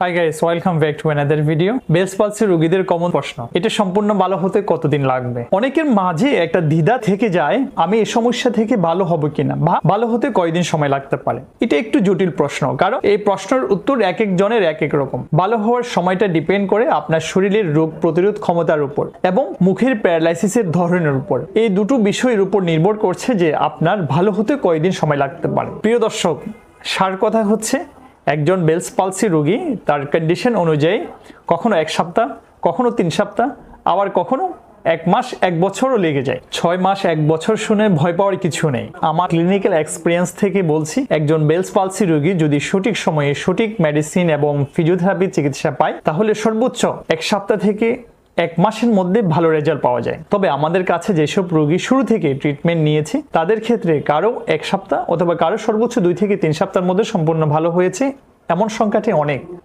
Hi guys welcome back to another video Bell's palsy রোগীদের common প্রশ্ন। এটা সম্পূর্ণ ভালো হতে কতদিন লাগবে? অনেকের মাঝে একটা দ্বিধা থেকে যায়, আমি এই সমস্যা থেকে ভালো হব কিনা? বা ভালো হতে কয়দিন সময় লাগতে পারে? এটা একটু জটিল প্রশ্ন, কারণ এই প্রশ্নের উত্তর এক এক জনের এক এক রকম ভালো হওয়ার সময়টা ডিপেন্ড করে আপনার শরীরের রোগ প্রতিরোধ ক্ষমতার উপর এবং মুখের প্যারালাইসিসের ধরনের উপর। এই দুটো বিষয়ের উপর নির্ভর করছে যে আপনার ভালো হতে কয়দিন সময় লাগতে পারে। প্রিয় দর্শক, সার কথা হচ্ছে একজন বেলস পালসি রোগী, তার কন্ডিশন অনুযায়ী কখনো এক সপ্তাহ, কখনো তিন সপ্তাহ, আবার কখনো এক মাস, এক বছরও লেগে যায়। ছয় মাস, এক বছর শুনে ভয় পাওয়ার কিছু নেই। আমার ক্লিনিক্যাল এক্সপিরিয়েন্স থেকে বলছি, একজন বেলস পালসি রোগী যদি সঠিক সময়ে সঠিক মেডিসিন এবং ফিজিওথেরাপি চিকিৎসা পায়, তাহলে সর্বোচ্চ এক সপ্তাহ থেকে এক মাসের মধ্যে ভালো রেজাল্ট পাওয়া যায়। তবে আমাদের কাছে যেসব রোগী শুরু থেকে ট্রিটমেন্ট নিয়েছে, তাদের ক্ষেত্রে কারও এক সপ্তাহ অথবা কারও সর্বোচ্চ দুই থেকে তিন সপ্তাহের মধ্যে সম্পূর্ণ ভালো হয়েছে, এমন সংখ্যাটি অনেক।